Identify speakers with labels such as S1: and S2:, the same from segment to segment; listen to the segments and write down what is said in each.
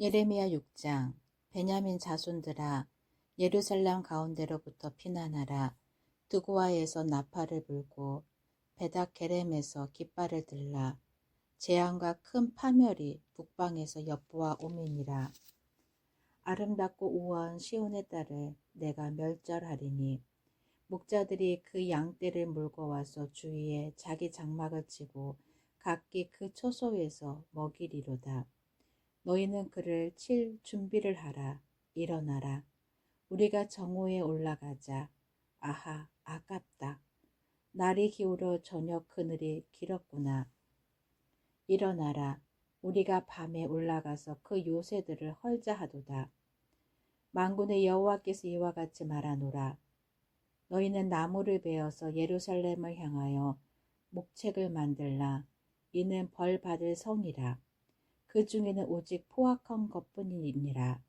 S1: 예레미야 6장 베냐민 자손들아 예루살렘 가운데로부터 피난하라. 두고아에서 나팔을 불고 베닥게렘에서 깃발을 들라. 재앙과 큰 파멸이 북방에서 엿보아 오미니라. 아름답고 우아한 시온의 딸을 내가 멸절하리니 목자들이 그 양떼를 물고 와서 주위에 자기 장막을 치고 각기 그 초소에서 먹이리로다. 너희는 그를 칠 준비를 하라. 일어나라. 우리가 정오에 올라가자. 아하, 아깝다. 날이 기울어 저녁 그늘이 길었구나. 일어나라. 우리가 밤에 올라가서 그 요새들을 헐자하도다. 망군의 여호와께서 이와 같이 말하노라. 너희는 나무를 베어서 예루살렘을 향하여 목책을 만들라. 이는 벌 받을 성이라. 그 중에는 오직 포악한 것뿐이니라.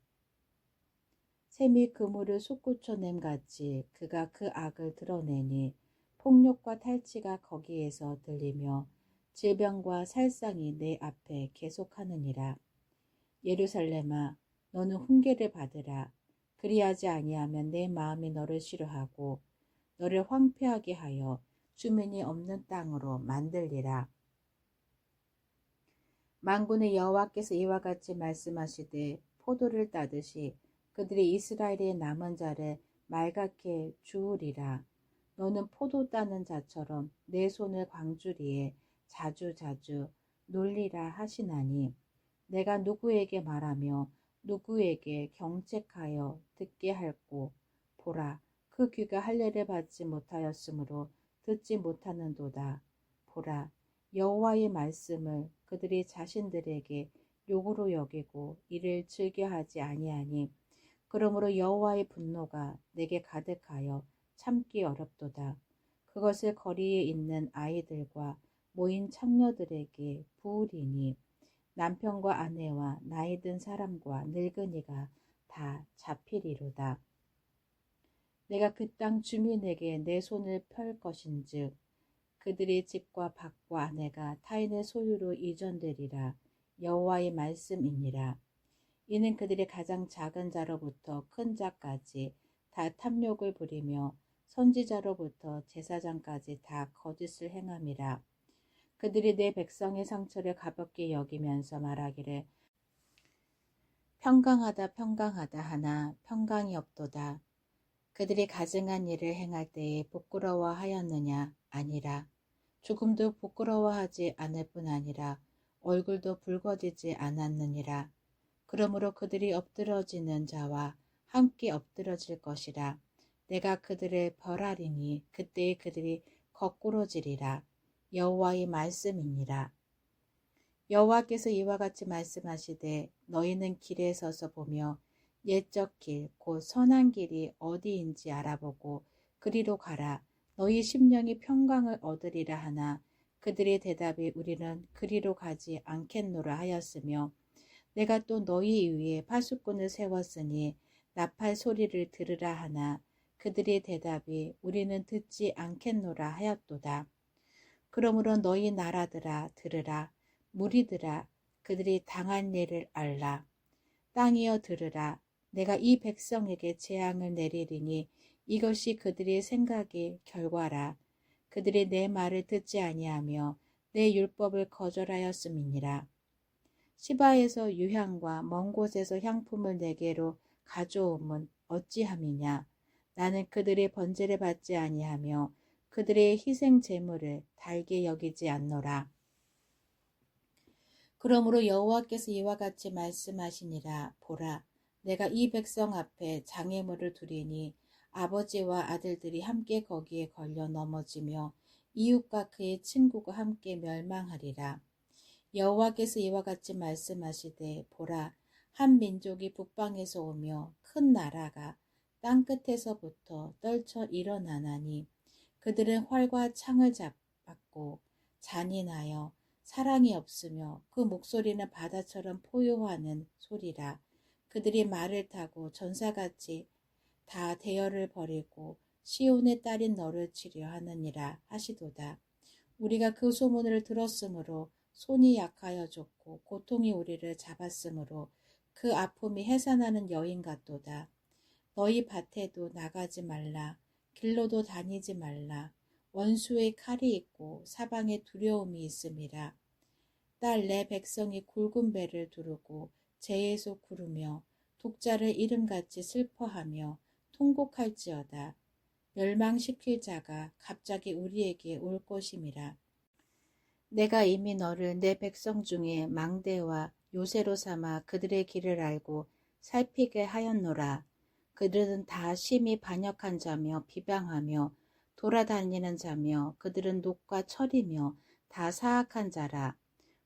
S1: 샘이 그물을 솟구쳐냄 같이 그가 그 악을 드러내니 폭력과 탈취가 거기에서 들리며 질병과 살상이 내 앞에 계속하느니라. 예루살렘아, 너는 훈계를 받으라. 그리하지 아니하면 내 마음이 너를 싫어하고 너를 황폐하게 하여 주민이 없는 땅으로 만들리라. 만군의 여호와께서 이와 같이 말씀하시되 포도를 따듯이 그들이 이스라엘의 남은 자를 말갛게 주우리라. 너는 포도 따는 자처럼 내 손을 광주리에 자주자주 놀리라 하시나니 내가 누구에게 말하며 누구에게 경책하여 듣게 할고 보라 그 귀가 할례를 받지 못하였으므로 듣지 못하는도다. 보라 여호와의 말씀을 그들이 자신들에게 욕으로 여기고 이를 즐겨하지 아니하니 그러므로 여호와의 분노가 내게 가득하여 참기 어렵도다. 그것을 거리에 있는 아이들과 모인 창녀들에게 부으리니 남편과 아내와 나이 든 사람과 늙은이가 다 잡히리로다. 내가 그 땅 주민에게 내 손을 펼 것인즉 그들의 집과 밭과 아내가 타인의 소유로 이전되리라 여호와의 말씀이니라. 이는 그들의 가장 작은 자로부터 큰 자까지 다 탐욕을 부리며 선지자로부터 제사장까지 다 거짓을 행함이라. 그들이 내 백성의 상처를 가볍게 여기면서 말하기를 평강하다 평강하다 하나 평강이 없도다. 그들이 가증한 일을 행할 때에 부끄러워하였느냐 아니라 조금도 부끄러워하지 않을 뿐 아니라 얼굴도 붉어지지 않았느니라. 그러므로 그들이 엎드러지는 자와 함께 엎드러질 것이라. 내가 그들을 벌하리니 그때에 그들이 거꾸로지리라. 여호와의 말씀이니라. 여호와께서 이와 같이 말씀하시되 너희는 길에 서서 보며 옛적 길, 곧 선한 길이 어디인지 알아보고 그리로 가라. 너희 심령이 평강을 얻으리라 하나 그들의 대답이 우리는 그리로 가지 않겠노라 하였으며 내가 또 너희 위에 파수꾼을 세웠으니 나팔 소리를 들으라 하나 그들의 대답이 우리는 듣지 않겠노라 하였도다. 그러므로 너희 나라들아 들으라 무리들아 그들이 당한 일을 알라 땅이여 들으라 내가 이 백성에게 재앙을 내리리니 이것이 그들의 생각의 결과라. 그들이 내 말을 듣지 아니하며 내 율법을 거절하였음이니라. 시바에서 유향과 먼 곳에서 향품을 내게로 가져옴은 어찌함이냐. 나는 그들의 번제를 받지 아니하며 그들의 희생 제물을 달게 여기지 않노라. 그러므로 여호와께서 이와 같이 말씀하시니라 보라 내가 이 백성 앞에 장애물을 두리니 아버지와 아들들이 함께 거기에 걸려 넘어지며 이웃과 그의 친구가 함께 멸망하리라. 여호와께서 이와 같이 말씀하시되 보라 한 민족이 북방에서 오며 큰 나라가 땅 끝에서부터 떨쳐 일어나나니 그들은 활과 창을 잡았고 잔인하여 사랑이 없으며 그 목소리는 바다처럼 포효하는 소리라 그들이 말을 타고 전사같이 다 대열을 버리고 시온의 딸인 너를 치려 하느니라 하시도다. 우리가 그 소문을 들었으므로 손이 약하여 졌고 고통이 우리를 잡았으므로 그 아픔이 해산하는 여인 같도다. 너희 밭에도 나가지 말라. 길로도 다니지 말라. 원수의 칼이 있고 사방에 두려움이 있음이라. 딸 내 백성이 굵은 배를 두르고 재에서 구르며 독자를 이름같이 슬퍼하며 통곡할지어다. 멸망시킬 자가 갑자기 우리에게 올 것임이라. 내가 이미 너를 내 백성 중에 망대와 요새로 삼아 그들의 길을 알고 살피게 하였노라. 그들은 다 심히 반역한 자며 비방하며 돌아다니는 자며 그들은 녹과 철이며 다 사악한 자라.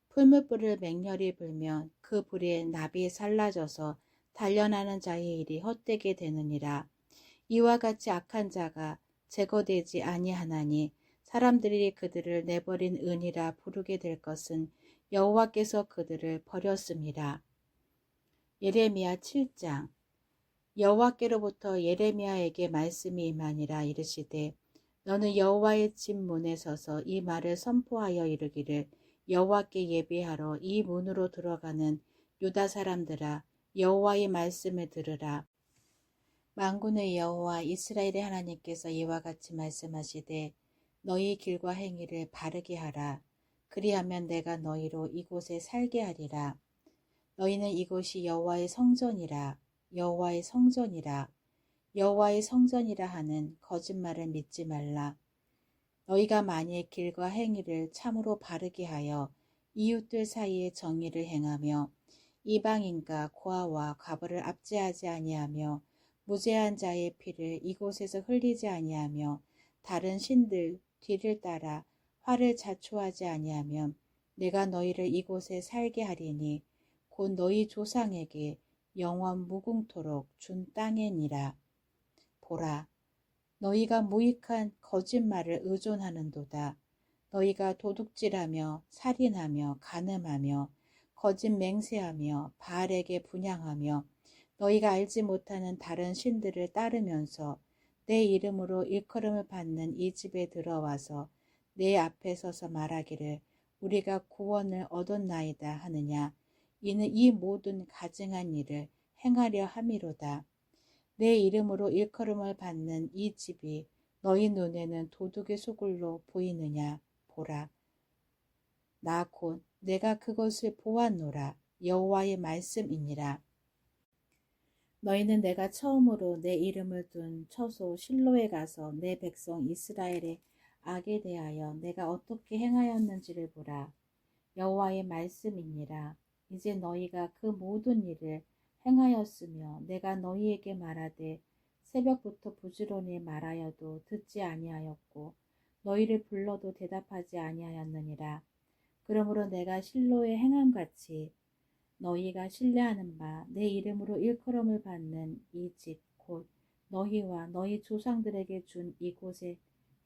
S1: 풀무불을 맹렬히 불면 그 불에 나비 살라져서 단련하는 자의 일이 헛되게 되느니라. 이와 같이 악한 자가 제거되지 아니하나니 사람들이 그들을 내버린 은이라 부르게 될 것은 여호와께서 그들을 버렸습니다. 예레미야 7장 여호와께로부터 예레미야에게 말씀이 임하니라 이르시되 너는 여호와의 집 문에 서서 이 말을 선포하여 이르기를 여호와께 예배하러 이 문으로 들어가는 유다 사람들아 여호와의 말씀을 들으라 만군의 여호와 이스라엘의 하나님께서 이와 같이 말씀하시되 너희 길과 행위를 바르게 하라. 그리하면 내가 너희로 이곳에 살게 하리라. 너희는 이곳이 여호와의 성전이라 여호와의 성전이라. 여호와의 성전이라 하는 거짓말을 믿지 말라. 너희가 만일 길과 행위를 참으로 바르게 하여 이웃들 사이에 정의를 행하며 이방인과 고아와 과부를 압제하지 아니하며 무죄한 자의 피를 이곳에서 흘리지 아니하며 다른 신들 뒤를 따라 화를 자초하지 아니하면 내가 너희를 이곳에 살게 하리니 곧 너희 조상에게 영원 무궁토록 준 땅에니라. 보라, 너희가 무익한 거짓말을 의존하는도다. 너희가 도둑질하며 살인하며 간음하며 거짓 맹세하며 바알에게 분양하며 너희가 알지 못하는 다른 신들을 따르면서 내 이름으로 일컬음을 받는 이 집에 들어와서 내 앞에 서서 말하기를 우리가 구원을 얻었나이다 하느냐 이는 이 모든 가증한 일을 행하려 함이로다. 내 이름으로 일컬음을 받는 이 집이 너희 눈에는 도둑의 소굴로 보이느냐 보라. 나 곧 내가 그것을 보았노라 여호와의 말씀이니라. 너희는 내가 처음으로 내 이름을 둔 처소 실로에 가서 내 백성 이스라엘의 악에 대하여 내가 어떻게 행하였는지를 보라. 여호와의 말씀이니라. 이제 너희가 그 모든 일을 행하였으며 내가 너희에게 말하되 새벽부터 부지런히 말하여도 듣지 아니하였고 너희를 불러도 대답하지 아니하였느니라. 그러므로 내가 실로의 행함같이 너희가 신뢰하는 바 내 이름으로 일컬음을 받는 이 집 곧 너희와 너희 조상들에게 준 이곳에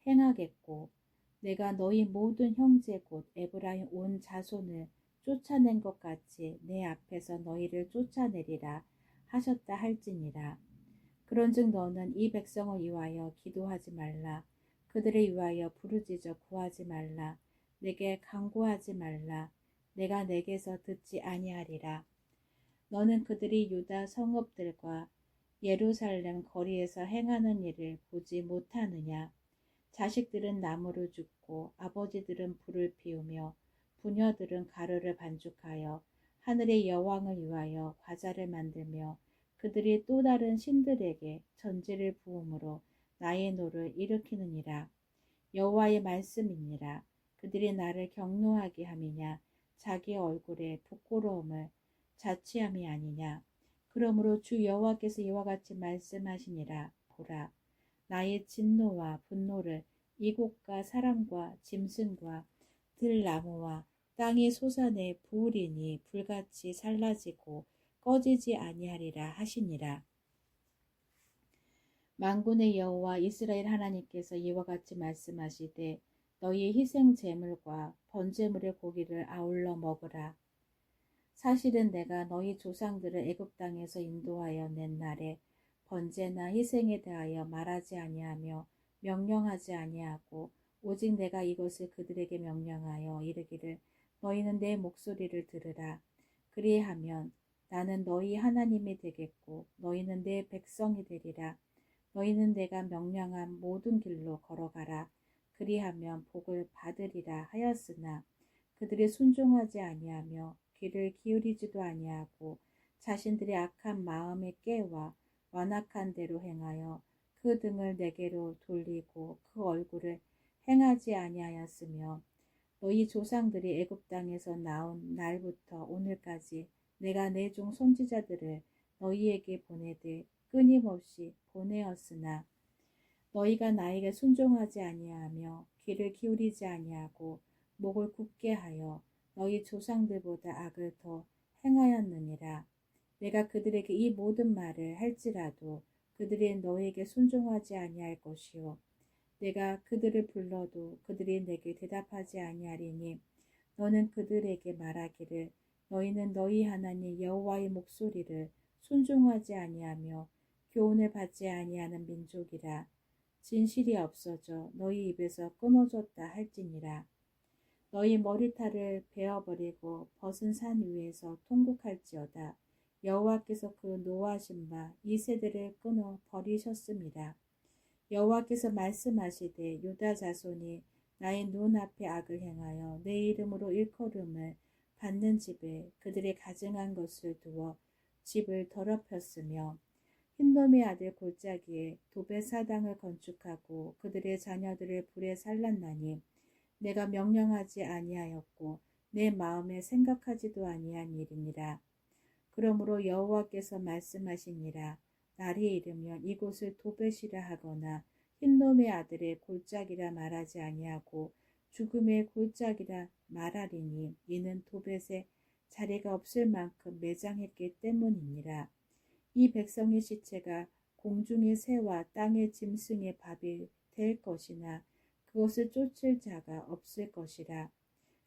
S1: 행하겠고 내가 너희 모든 형제 곧 에브라임 온 자손을 쫓아낸 것 같이 내 앞에서 너희를 쫓아내리라 하셨다 할지니라. 그런즉 너는 이 백성을 위하여 기도하지 말라. 그들을 위하여 부르짖어 구하지 말라. 내게 강구하지 말라. 내가 내게서 듣지 아니하리라. 너는 그들이 유다 성읍들과 예루살렘 거리에서 행하는 일을 보지 못하느냐. 자식들은 나무를 줍고 아버지들은 불을 피우며 부녀들은 가루를 반죽하여 하늘의 여왕을 위하여 과자를 만들며 그들이 또 다른 신들에게 전지를 부음으로 나의 노를 일으키느니라. 여호와의 말씀이니라. 그들이 나를 경노하게 함이냐. 자기 얼굴에 부끄러움을 자취함이 아니냐. 그러므로 주 여호와께서 이와 같이 말씀하시니라. 보라. 나의 진노와 분노를 이곳과 사람과 짐승과 들나무와 땅의 소산에 부으리니 불같이 살라지고 꺼지지 아니하리라 하시니라. 만군의 여호와 이스라엘 하나님께서 이와 같이 말씀하시되 너희의 희생 제물과 번제물의 고기를 아울러 먹으라. 사실은 내가 너희 조상들을 애굽 땅에서 인도하여 낸 날에 번제나 희생에 대하여 말하지 아니하며 명령하지 아니하고 오직 내가 이것을 그들에게 명령하여 이르기를 너희는 내 목소리를 들으라. 그리하면 나는 너희 하나님이 되겠고 너희는 내 백성이 되리라. 너희는 내가 명령한 모든 길로 걸어가라. 그리하면 복을 받으리라 하였으나 그들이 순종하지 아니하며 귀를 기울이지도 아니하고 자신들의 악한 마음에 깨와 완악한 대로 행하여 그 등을 내게로 돌리고 그 얼굴을 행하지 아니하였으며 너희 조상들이 애굽 땅에서 나온 날부터 오늘까지 내가 내 종 선지자들을 너희에게 보내되 끊임없이 보내었으나 너희가 나에게 순종하지 아니하며 귀를 기울이지 아니하고 목을 굳게 하여 너희 조상들보다 악을 더 행하였느니라. 내가 그들에게 이 모든 말을 할지라도 그들이 너에게 순종하지 아니할 것이요. 내가 그들을 불러도 그들이 내게 대답하지 아니하리니 너는 그들에게 말하기를 너희는 너희 하나님 여호와의 목소리를 순종하지 아니하며 교훈을 받지 아니하는 민족이라 진실이 없어져 너희 입에서 끊어졌다 할지니라 너희 머리털을 베어버리고 벗은 산 위에서 통곡할지어다 여호와께서 그 노하신 바 이 세대를 끊어 버리셨습니다. 여호와께서 말씀하시되 유다 자손이 나의 눈앞에 악을 행하여 내 이름으로 일컬음을 받는 집에 그들의 가증한 것을 두어 집을 더럽혔으며 흰놈의 아들 골짜기에 도배 사당을 건축하고 그들의 자녀들을 불에 살랐나니 내가 명령하지 아니하였고 내 마음에 생각하지도 아니한 일이니라. 그러므로 여호와께서 말씀하시니라 날이 이르면 이곳을 도벳이라 하거나 흰놈의 아들의 골짜기라 말하지 아니하고 죽음의 골짜기라 말하리니 이는 도벳에 자리가 없을 만큼 매장했기 때문이니라. 이 백성의 시체가 공중의 새와 땅의 짐승의 밥이 될 것이나 그것을 쫓을 자가 없을 것이라.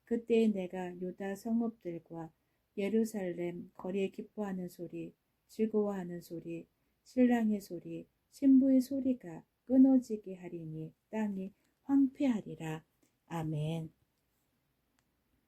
S1: 그때에 내가 유다 성읍들과 예루살렘 거리에 기뻐하는 소리, 즐거워하는 소리, 신랑의 소리, 신부의 소리가 끊어지게 하리니 땅이 황폐하리라. 아멘.